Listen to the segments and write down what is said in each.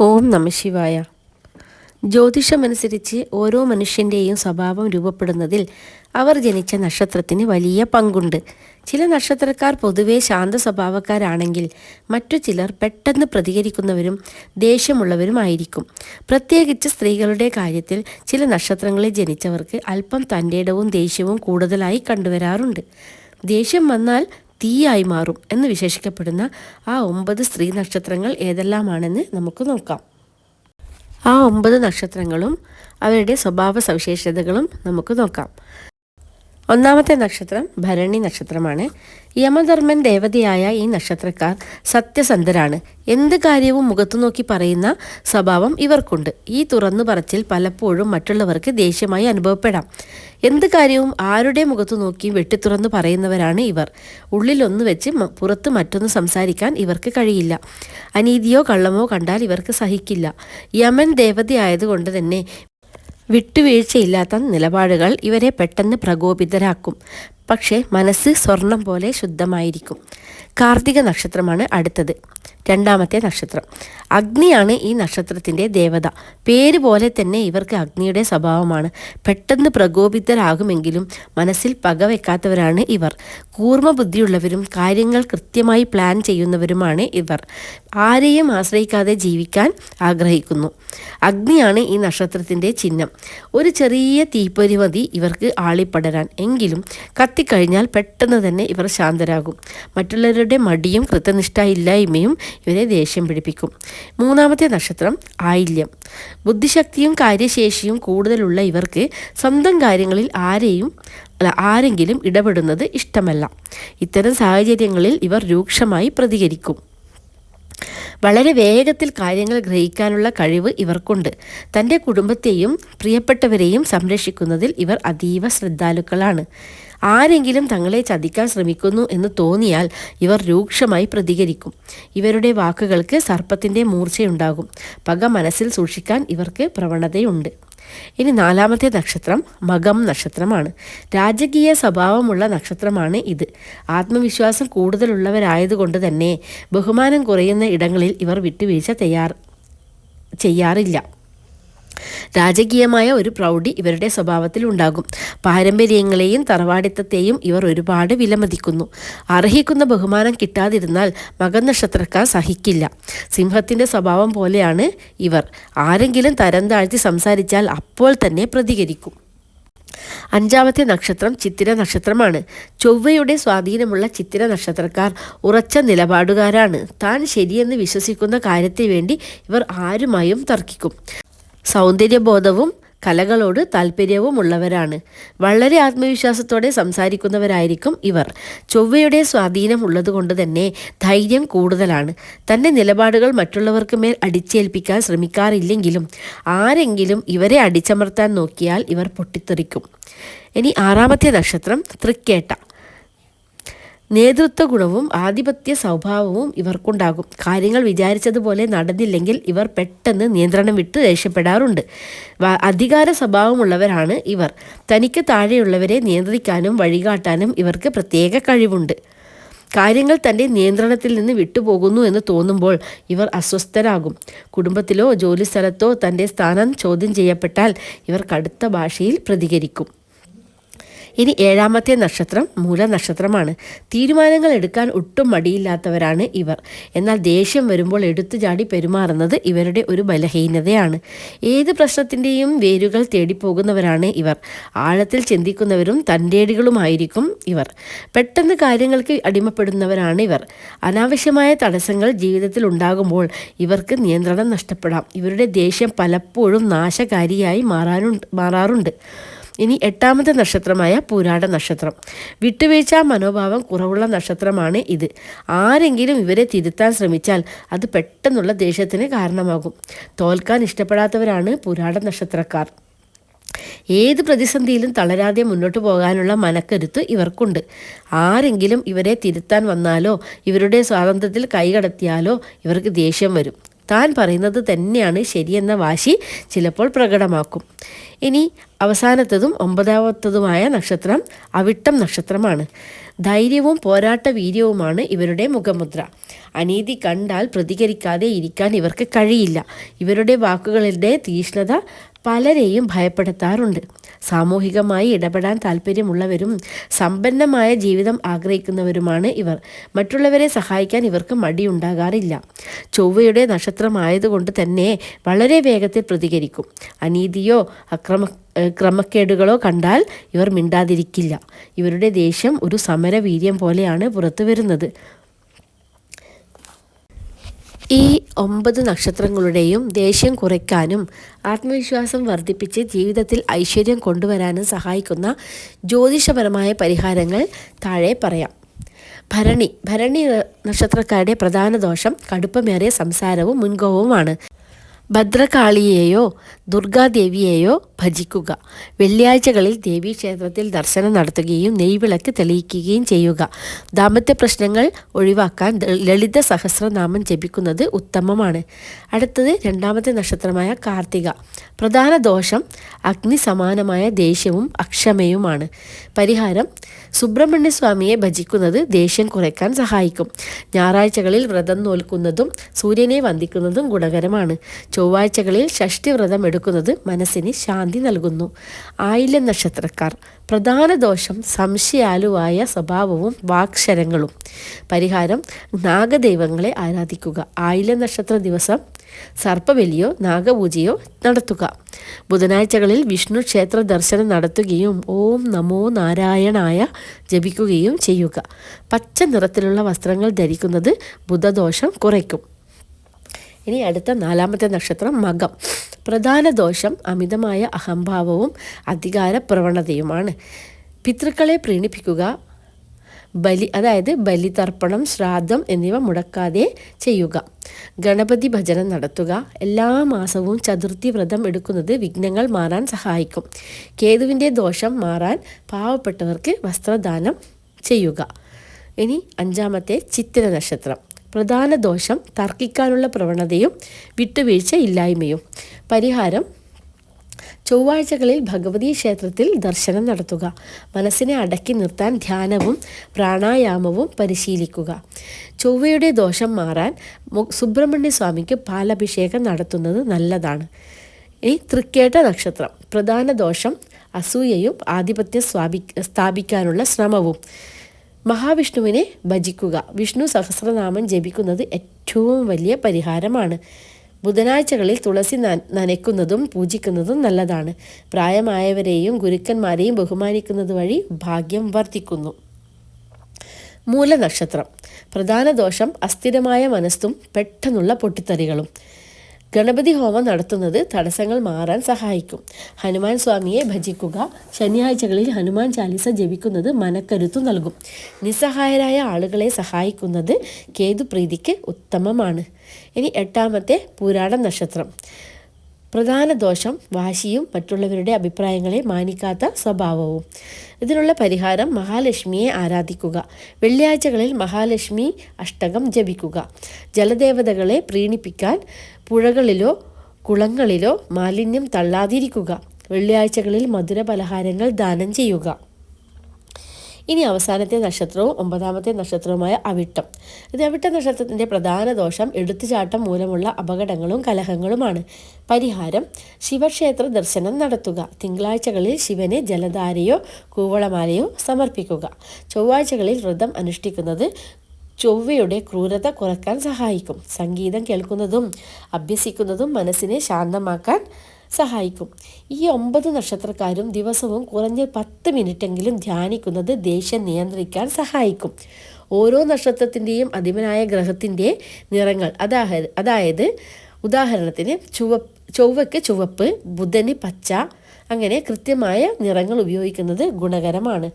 ഓം നമ ശിവായ. ജ്യോതിഷമനുസരിച്ച് ഓരോ മനുഷ്യന്റെയും സ്വഭാവം രൂപപ്പെടുന്നതിൽ അവർ ജനിച്ച നക്ഷത്രത്തിന് വലിയ പങ്കുണ്ട്. ചില നക്ഷത്രക്കാർ പൊതുവേ ശാന്ത സ്വഭാവക്കാരാണെങ്കിൽ മറ്റു ചിലർ പെട്ടെന്ന് പ്രതികരിക്കുന്നവരും ദേഷ്യമുള്ളവരുമായിരിക്കും പ്രത്യേകിച്ച് സ്ത്രീകളുടെ കാര്യത്തിൽ ചില നക്ഷത്രങ്ങളിൽ ജനിച്ചവർക്ക് അല്പം തന്റെടവും ദേഷ്യവും കൂടുതലായി കണ്ടുവരാറുണ്ട്. ദേഷ്യം വന്നാൽ തീയായി മാറും എന്ന് വിശേഷിക്കപ്പെടുന്ന ആ ഒമ്പത് സ്ത്രീ നക്ഷത്രങ്ങൾ ഏതെല്ലാമാണെന്ന് നമുക്ക് നോക്കാം. ആ ഒമ്പത് നക്ഷത്രങ്ങളും അവരുടെ സ്വഭാവ സവിശേഷതകളും നമുക്ക് നോക്കാം. ഒന്നാമത്തെ നക്ഷത്രം ഭരണി നക്ഷത്രമാണ്. യമധർമ്മൻ ദേവതയായ ഈ നക്ഷത്രക്കാർ സത്യസന്ധരാണ്. എന്ത് കാര്യവും മുഖത്തു നോക്കി പറയുന്ന സ്വഭാവം ഇവർക്കുണ്ട്. ഈ തുറന്നു പറച്ചിൽ പലപ്പോഴും മറ്റുള്ളവർക്ക് ദേഷ്യമായി അനുഭവപ്പെടാം. എന്ത് കാര്യവും ആരുടെ മുഖത്തു നോക്കി വെട്ടിത്തുറന്നു പറയുന്നവരാണ് ഇവർ. ഉള്ളിലൊന്ന് വെച്ച് പുറത്ത് മറ്റൊന്ന് സംസാരിക്കാൻ ഇവർക്ക് കഴിയില്ല. അനീതിയോ കള്ളമോ കണ്ടാൽ ഇവർക്ക് സഹിക്കില്ല. യമൻ ദേവതയായതുകൊണ്ട് തന്നെ വിട്ടുവീഴ്ചയില്ലാത്ത നിലപാടുകൾ ഇവരെ പെട്ടെന്ന് പ്രകോപിതരാക്കും. പക്ഷേ മനസ്സ് സ്വർണം പോലെ ശുദ്ധമായിരിക്കും. കാർത്തിക നക്ഷത്രമാണ് അടുത്തത്. രണ്ടാമത്തെ നക്ഷത്രം. അഗ്നിയാണ് ഈ നക്ഷത്രത്തിന്റെ ദേവത. പേര് പോലെ തന്നെ ഇവർക്ക് അഗ്നിയുടെ സ്വഭാവമാണ്. പെട്ടെന്ന് പ്രകോപിതരാകുമെങ്കിലും മനസ്സിൽ പകവെക്കാത്തവരാണ് ഇവർ. കൂർമ്മ ബുദ്ധിയുള്ളവരും കാര്യങ്ങൾ കൃത്യമായി പ്ലാൻ ചെയ്യുന്നവരുമാണ് ഇവർ. ആരെയും ആശ്രയിക്കാതെ ജീവിക്കാൻ ആഗ്രഹിക്കുന്നു. അഗ്നിയാണ് ഈ നക്ഷത്രത്തിന്റെ ചിഹ്നം. ഒരു ചെറിയ തീപ്പൊരി മതി ഇവർക്ക് ആളിപ്പടരാൻ. എങ്കിലും കത്തിക്കഴിഞ്ഞാൽ പെട്ടെന്ന് തന്നെ ഇവർ ശാന്തരാകും. മറ്റുള്ളവരുടെ മടിയും കൃത്യനിഷ്ഠയില്ലായ്മയും ഇവരെ ദേഷ്യം പിടിപ്പിക്കും. മൂന്നാമത്തെ നക്ഷത്രം ആയില്യം. ബുദ്ധിശക്തിയും കാര്യശേഷിയും കൂടുതലുള്ള ഇവർക്ക് സ്വന്തം കാര്യങ്ങളിൽ ആരെയും അല്ല ആരെങ്കിലും ഇടപെടുന്നത് ഇഷ്ടമല്ല. ഇത്തരം സാഹചര്യങ്ങളിൽ ഇവർ രൂക്ഷമായി പ്രതികരിക്കും. വളരെ വേഗത്തിൽ കാര്യങ്ങൾ ഗ്രഹിക്കാനുള്ള കഴിവ് ഇവർക്കുണ്ട്. തന്റെ കുടുംബത്തെയും പ്രിയപ്പെട്ടവരെയും സംരക്ഷിക്കുന്നതിൽ ഇവർ അതീവ ശ്രദ്ധാലുക്കളാണ്. ആരെങ്കിലും തങ്ങളെ ചതിക്കാൻ ശ്രമിക്കുന്നു എന്ന് തോന്നിയാൽ ഇവർ രൂക്ഷമായി പ്രതികരിക്കും. ഇവരുടെ വാക്കുകൾക്ക് സർപ്പത്തിന്റെ മൂർച്ചയുണ്ടാകും. പക മനസ്സിൽ സൂക്ഷിക്കാൻ ഇവർക്ക് പ്രവണതയുണ്ട്. ഇനി നാലാമത്തെ നക്ഷത്രം മകം നക്ഷത്രമാണ്. രാജകീയ സ്വഭാവമുള്ള നക്ഷത്രമാണ് ഇത്. ആത്മവിശ്വാസം കൂടുതലുള്ളവരായതുകൊണ്ട് തന്നെ ബഹുമാനം കുറയുന്ന ഇടങ്ങളിൽ ഇവർ വിട്ടുവീഴ്ച തയ്യാർ ചെയ്യാറില്ല. രാജകീയമായ ഒരു പ്രൗഢി ഇവരുടെ സ്വഭാവത്തിൽ ഉണ്ടാകും. പാരമ്പര്യങ്ങളെയും തറവാടിത്തത്തെയും ഇവർ ഒരുപാട് വിലമതിക്കുന്നു. അർഹിക്കുന്ന ബഹുമാനം കിട്ടാതിരുന്നാൽ മകൻ മകനക്ഷത്രക്കാർ സഹിക്കില്ല. സിംഹത്തിന്റെ സ്വഭാവം പോലെയാണ് ഇവർ. ആരെങ്കിലും തരം താഴ്ത്തി സംസാരിച്ചാൽ അപ്പോൾ തന്നെ പ്രതികരിക്കും. അഞ്ചാമത്തെ നക്ഷത്രം ചിത്തിര നക്ഷത്രമാണ്. ചൊവ്വയുടെ സ്വാധീനമുള്ള ചിത്തിര നക്ഷത്രക്കാർ ഉറച്ച നിലപാടുകാരാണ്. താൻ ശരിയെന്ന് വിശ്വസിക്കുന്ന കാര്യത്തിന് വേണ്ടി ഇവർ ആരുമായും തർക്കിക്കും. സൗന്ദര്യബോധവും കലകളോട് താല്പര്യവും ഉള്ളവരാണ് വളരെ ആത്മവിശ്വാസത്തോടെ സംസാരിക്കുന്നവരായിരിക്കും ഇവർ. ചൊവ്വയുടെ സ്വാധീനം ഉള്ളതുകൊണ്ട് തന്നെ ധൈര്യം കൂടുതലാണ്. തന്റെ നിലപാടുകൾ മറ്റുള്ളവർക്ക് മേൽ അടിച്ചേൽപ്പിക്കാൻ ശ്രമിക്കാറില്ലെങ്കിലും ആരെങ്കിലും ഇവരെ അടിച്ചമർത്താൻ നോക്കിയാൽ ഇവർ പൊട്ടിത്തെറിക്കും. ഇനി ആറാമത്തെ നക്ഷത്രം തൃക്കേട്ട. നേതൃത്വ ഗുണവും ആധിപത്യ സ്വഭാവവും ഇവർക്കുണ്ടാകും. കാര്യങ്ങൾ വിചാരിച്ചതുപോലെ നടന്നില്ലെങ്കിൽ ഇവർ പെട്ടെന്ന് നിയന്ത്രണം വിട്ട് രക്ഷപ്പെടാറുണ്ട്. അധികാര സ്വഭാവമുള്ളവരാണ് ഇവർ. തനിക്ക് താഴെയുള്ളവരെ നിയന്ത്രിക്കാനും വഴികാട്ടാനും ഇവർക്ക് പ്രത്യേക കഴിവുണ്ട്. കാര്യങ്ങൾ തന്റെ നിയന്ത്രണത്തിൽ നിന്ന് വിട്ടുപോകുന്നു എന്ന് തോന്നുമ്പോൾ ഇവർ അസ്വസ്ഥരാകും. കുടുംബത്തിലോ ജോലിസ്ഥലത്തോ തന്റെ സ്ഥാനം ചോദ്യം ചെയ്യപ്പെട്ടാൽ ഇവർ കടുത്ത ഭാഷയിൽ പ്രതികരിക്കും. ഇനി ഏഴാമത്തെ നക്ഷത്രം മൂലനക്ഷത്രമാണ്. തീരുമാനങ്ങൾ എടുക്കാൻ ഒട്ടും മടിയില്ലാത്തവരാണ് ഇവർ. എന്നാൽ ദേഷ്യം വരുമ്പോൾ എടുത്തു ചാടി പെരുമാറുന്നത് ഇവരുടെ ഒരു ബലഹീനതയാണ്. ഏത് പ്രശ്നത്തിന്റെയും വേരുകൾ തേടിപ്പോകുന്നവരാണ് ഇവർ. ആഴത്തിൽ ചിന്തിക്കുന്നവരും തന്റേടികളുമായിരിക്കും ഇവർ. പെട്ടെന്ന് കാര്യങ്ങൾക്ക് അടിമപ്പെടുന്നവരാണ് ഇവർ. അനാവശ്യമായ തടസ്സങ്ങൾ ജീവിതത്തിൽ ഉണ്ടാകുമ്പോൾ ഇവർക്ക് നിയന്ത്രണം നഷ്ടപ്പെടാം. ഇവരുടെ ദേഷ്യം പലപ്പോഴും നാശകാരിയായി മാറാനുണ്ട് മാറാറുണ്ട്. ഇനി എട്ടാമത്തെ നക്ഷത്രമായ പൂരാട നക്ഷത്രം. വിട്ടുവീഴ്ച മനോഭാവം കുറവുള്ള നക്ഷത്രമാണ് ഇത്. ആരെങ്കിലും ഇവരെ തിരുത്താൻ ശ്രമിച്ചാൽ അത് പെട്ടെന്നുള്ള ദേഷ്യത്തിന് കാരണമാകും. തോൽക്കാൻ ഇഷ്ടപ്പെടാത്തവരാണ് പുരാട നക്ഷത്രക്കാർ. ഏത് പ്രതിസന്ധിയിലും തളരാതെ മുന്നോട്ട് പോകാനുള്ള മനക്കരുത്ത് ഇവർക്കുണ്ട്. ആരെങ്കിലും ഇവരെ തിരുത്താൻ വന്നാലോ ഇവരുടെ സ്വാതന്ത്ര്യത്തിൽ കൈകടത്തിയാലോ ഇവർക്ക് ദേഷ്യം വരും. താൻ പറയുന്നത് തന്നെയാണ് ശരിയെന്ന വാശി ചിലപ്പോൾ പ്രകടമാക്കും. ഇനി അവസാനത്തതും ഒമ്പതാമത്തതുമായ നക്ഷത്രം അവിട്ടം നക്ഷത്രമാണ്. ധൈര്യവും പോരാട്ട വീര്യവുമാണ് ഇവരുടെ മുഖമുദ്ര. അനീതി കണ്ടാൽ പ്രതികരിക്കാതെ ഇരിക്കാൻ ഇവർക്ക് കഴിയില്ല. ഇവരുടെ വാക്കുകളുടെ തീഷ്ണത പലരെയും ഭയപ്പെടുത്താറുണ്ട്. സാമൂഹികമായി ഇടപെടാൻ താല്പര്യമുള്ളവരും സമ്പന്നമായ ജീവിതം ആഗ്രഹിക്കുന്നവരുമാണ് ഇവർ. മറ്റുള്ളവരെ സഹായിക്കാൻ ഇവർക്ക് മടിയുണ്ടാകാറില്ല. ചൊവ്വയുടെ നക്ഷത്രമായതുകൊണ്ട് തന്നെ വളരെ വേഗത്തിൽ പ്രതികരിക്കും. അനീതിയോ അക്രമ ക്രമക്കേടുകളോ കണ്ടാൽ ഇവർ മിണ്ടാതിരിക്കില്ല. ഇവരുടെ ദേഷ്യം ഒരു സമരവീര്യം പോലെയാണ് പുറത്തു വരുന്നത് ഈ ഒമ്പത് നക്ഷത്രങ്ങളുടെയും ദേഷ്യം കുറയ്ക്കാനും ആത്മവിശ്വാസം വർദ്ധിപ്പിച്ച് ജീവിതത്തിൽ ഐശ്വര്യം കൊണ്ടുവരാനും സഹായിക്കുന്ന ജ്യോതിഷപരമായ പരിഹാരങ്ങൾ താഴെ പറയാം. ഭരണി ഭരണി നക്ഷത്രക്കാരുടെ പ്രധാന ദോഷം കടുപ്പമേറിയ സംസാരവും മുൻകോപവുമാണ്. ഭദ്രകാളിയെയോ ദുർഗാദേവിയെയോ ഭജിക്കുക. വെള്ളിയാഴ്ചകളിൽ ദേവീക്ഷേത്രത്തിൽ ദർശനം നടത്തുകയും നെയ്വിളക്ക് തെളിയിക്കുകയും ചെയ്യുക. ദാമ്പത്യ പ്രശ്നങ്ങൾ ഒഴിവാക്കാൻ ലളിത സഹസ്രനാമം ജപിക്കുന്നത് ഉത്തമമാണ്. അടുത്തത് രണ്ടാമത്തെ നക്ഷത്രമായ കാർത്തിക. പ്രധാന ദോഷം അഗ്നി സമാനമായ ദേഷ്യവും അക്ഷമയുമാണ്. പരിഹാരം സുബ്രഹ്മണ്യസ്വാമിയെ ഭജിക്കുന്നത് ദേഷ്യം കുറയ്ക്കാൻ സഹായിക്കും. ഞായറാഴ്ചകളിൽ വ്രതം നോൽക്കുന്നതും സൂര്യനെ വന്ദിക്കുന്നതും ഗുണകരമാണ്. ചൊവ്വാഴ്ചകളിൽ ഷഷ്ടി വ്രതം എടുക്കുന്നത് മനസ്സിന് ശാന്തി നൽകുന്നു. ആയില്യ നക്ഷത്രക്കാർ പ്രധാന ദോഷം സംശയാലുവായ സ്വഭാവവും വാക്ഷരങ്ങളും പരിഹാരം നാഗദൈവങ്ങളെ ആരാധിക്കുക. ആയില്യ നക്ഷത്ര ദിവസം സർപ്പബലിയോ നാഗപൂജയോ നടത്തുക. ബുധനാഴ്ചകളിൽ വിഷ്ണു ക്ഷേത്ര ദർശനം നടത്തുകയും ഓം നമോ നാരായണായ ജപിക്കുകയും ചെയ്യുക. പച്ച നിറത്തിലുള്ള വസ്ത്രങ്ങൾ ധരിക്കുന്നത് ബുധദോഷം കുറയ്ക്കും. ഇനി അടുത്ത നാലാമത്തെ നക്ഷത്രം മകം. പ്രധാന ദോഷം അമിതമായ അഹംഭാവവും അധികാര പ്രവണതയുമാണ്. പിതൃക്കളെ പ്രീണിപ്പിക്കുക ബലി അതായത് ബലിതർപ്പണം ശ്രാദ്ധം എന്നിവ മുടക്കാതെ ചെയ്യുക. ഗണപതി ഭജനം നടത്തുക. എല്ലാ മാസവും ചതുർത്ഥി വ്രതം എടുക്കുന്നത് വിഘ്നങ്ങൾ മാറാൻ സഹായിക്കും. കേതുവിന്റെ ദോഷം മാറാൻ പാവപ്പെട്ടവർക്ക് വസ്ത്രദാനം ചെയ്യുക. ഇനി അഞ്ചാമത്തെ ചിത്തിര നക്ഷത്രം. പ്രധാന ദോഷം തർക്കിക്കാനുള്ള പ്രവണതയും വിട്ടുവീഴ്ച ഇല്ലായ്മയും. പരിഹാരം ചൊവ്വാഴ്ചകളിൽ ഭഗവതി ക്ഷേത്രത്തിൽ ദർശനം നടത്തുക. മനസ്സിനെ അടക്കി നിർത്താൻ ധ്യാനവും പ്രാണായാമവും പരിശീലിക്കുക. ചൊവ്വയുടെ ദോഷം മാറാൻ സുബ്രഹ്മണ്യ സ്വാമിക്ക് പാലഭിഷേകം നടത്തുന്നത് നല്ലതാണ്. ഇനി തൃക്കേട്ട നക്ഷത്രം. പ്രധാന ദോഷം അസൂയയും ആധിപത്യം സ്ഥാപിക്കാനുള്ള ശ്രമവും. മഹാവിഷ്ണുവിനെ ഭജിക്കുക. വിഷ്ണു സഹസ്രനാമം ജപിക്കുന്നത് ഏറ്റവും വലിയ പരിഹാരമാണ്. ബുധനാഴ്ചകളിൽ തുളസി നനയ്ക്കുന്നതും പൂജിക്കുന്നതും നല്ലതാണ്. പ്രായമായവരെയും ഗുരുക്കന്മാരെയും ബഹുമാനിക്കുന്നത് വഴി ഭാഗ്യം വർദ്ധിക്കുന്നു. മൂലനക്ഷത്രം. പ്രധാന ദോഷം അസ്ഥിരമായ മനസ്സും പെട്ടെന്നുള്ള പൊട്ടിത്തെറികളും. ഗണപതി ഹോമം നടത്തുന്നത് തടസ്സങ്ങൾ മാറാൻ സഹായിക്കും. ഹനുമാൻ സ്വാമിയെ ഭജിക്കുക ശനിയാഴ്ചകളിൽ ഹനുമാൻ ചാലിസ ജപിക്കുന്നത് മനക്കരുത്തു നൽകും. നിസ്സഹായരായ ആളുകളെ സഹായിക്കുന്നത് കേതുപ്രീതിക്ക് ഉത്തമമാണ്. ഇനി എട്ടാമത്തെ പുരാണ നക്ഷത്രം. പ്രധാന ദോഷം വാശിയും മറ്റുള്ളവരുടെ അഭിപ്രായങ്ങളെ മാനിക്കാത്ത സ്വഭാവവും. ഇതിനുള്ള പരിഹാരം മഹാലക്ഷ്മിയെ ആരാധിക്കുക. വെള്ളിയാഴ്ചകളിൽ മഹാലക്ഷ്മി അഷ്ടകം ജപിക്കുക. ജലദേവതകളെ പ്രീണിപ്പിക്കാൻ പുഴകളിലോ കുളങ്ങളിലോ മാലിന്യം തള്ളാതിരിക്കുക. വെള്ളിയാഴ്ചകളിൽ മധുര പലഹാരങ്ങൾ ദാനം ചെയ്യുക. ഇനി അവസാനത്തെ നക്ഷത്രവും ഒമ്പതാമത്തെ നക്ഷത്രവുമായ അവിട്ടം. ഇത് അവിട്ട നക്ഷത്രത്തിന്റെ പ്രധാന ദോഷം എടുത്തുചാട്ടം മൂലമുള്ള അപകടങ്ങളും കലഹങ്ങളുമാണ്. പരിഹാരം ശിവക്ഷേത്ര ദർശനം നടത്തുക. തിങ്കളാഴ്ചകളിൽ ശിവന് ജലധാരയോ കൂവളമാലയോ സമർപ്പിക്കുക. ചൊവ്വാഴ്ചകളിൽ വ്രതം അനുഷ്ഠിക്കുന്നത് ചൊവ്വയുടെ ക്രൂരത കുറയ്ക്കാൻ സഹായിക്കും. സംഗീതം കേൾക്കുന്നതും അഭ്യസിക്കുന്നതും മനസ്സിനെ ശാന്തമാക്കാൻ സഹായിക്കും. ഈ ഒമ്പത് നക്ഷത്രക്കാരും ദിവസവും കുറഞ്ഞ പത്ത് മിനിറ്റെങ്കിലും ധ്യാനിക്കുന്നത് ദേഷ്യം നിയന്ത്രിക്കാൻ സഹായിക്കും. ഓരോ നക്ഷത്രത്തിന്റെയും അധിപനായ ഗ്രഹത്തിന്റെ നിറങ്ങൾ അതായത് അതായത് ഉദാഹരണത്തിന് ചുവ ചൊവ്വയ്ക്ക് ചുവപ്പ് ബുധന് പച്ച അങ്ങനെ കൃത്യമായ നിറങ്ങൾ ഉപയോഗിക്കുന്നത് ഗുണകരമാണ്.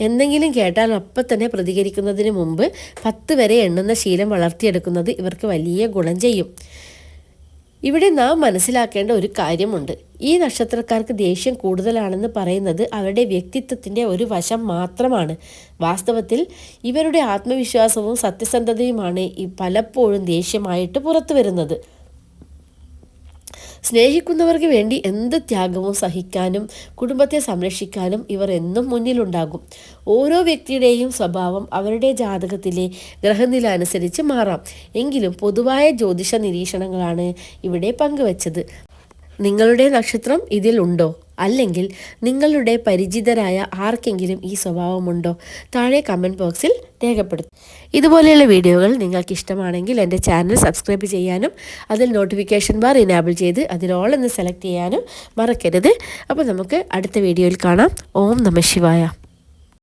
എന്തെങ്കിലും കേട്ടാൽ അപ്പം തന്നെ പ്രതികരിക്കുന്നതിന് മുമ്പ് പത്ത് വരെ എണ്ണുന്ന ശീലം വളർത്തിയെടുക്കുന്നത് ഇവർക്ക് വലിയ ഗുണം ചെയ്യും. ഇവിടെ നാം മനസ്സിലാക്കേണ്ട ഒരു കാര്യമുണ്ട്. ഈ നക്ഷത്രക്കാർക്ക് ദേഷ്യം കൂടുതലാണെന്ന് പറയുന്നത് അവരുടെ വ്യക്തിത്വത്തിന്റെ ഒരു വശം മാത്രമാണ്. വാസ്തവത്തിൽ ഇവരുടെ ആത്മവിശ്വാസവും സത്യസന്ധതയുമാണ് ഈ പലപ്പോഴും ദേഷ്യമായിട്ട് പുറത്തു വരുന്നത് സ്നേഹിക്കുന്നവർക്ക് വേണ്ടി എന്ത് ത്യാഗവും സഹിക്കാനും കുടുംബത്തെ സംരക്ഷിക്കാനും ഇവർ എന്നും മുന്നിലുണ്ടാകും. ഓരോ വ്യക്തിയുടെയും സ്വഭാവം അവരുടെ ജാതകത്തിലെ ഗ്രഹനില അനുസരിച്ച് മാറാം. എങ്കിലും പൊതുവായ ജ്യോതിഷ നിരീക്ഷണങ്ങളാണ് ഇവിടെ പങ്കുവച്ചത്. നിങ്ങളുടെ നക്ഷത്രം ഇതിലുണ്ടോ? അല്ലെങ്കിൽ നിങ്ങളുടെ പരിചിതരായ ആർക്കെങ്കിലും ഈ സ്വഭാവമുണ്ടോ? താഴെ കമന്റ് ബോക്സിൽ രേഖപ്പെടുത്തും. ഇതുപോലെയുള്ള വീഡിയോകൾ നിങ്ങൾക്ക് ഇഷ്ടമാണെങ്കിൽ എന്റെ ചാനൽ സബ്സ്ക്രൈബ് ചെയ്യാനും അതിൽ നോട്ടിഫിക്കേഷൻ ബാർ ഇനാബിൾ ചെയ്ത് എന്ന് സെലക്ട് ചെയ്യാനും മറക്കരുത്. അപ്പോൾ നമുക്ക് അടുത്ത വീഡിയോയിൽ കാണാം. ഓം നമ ശിവായ.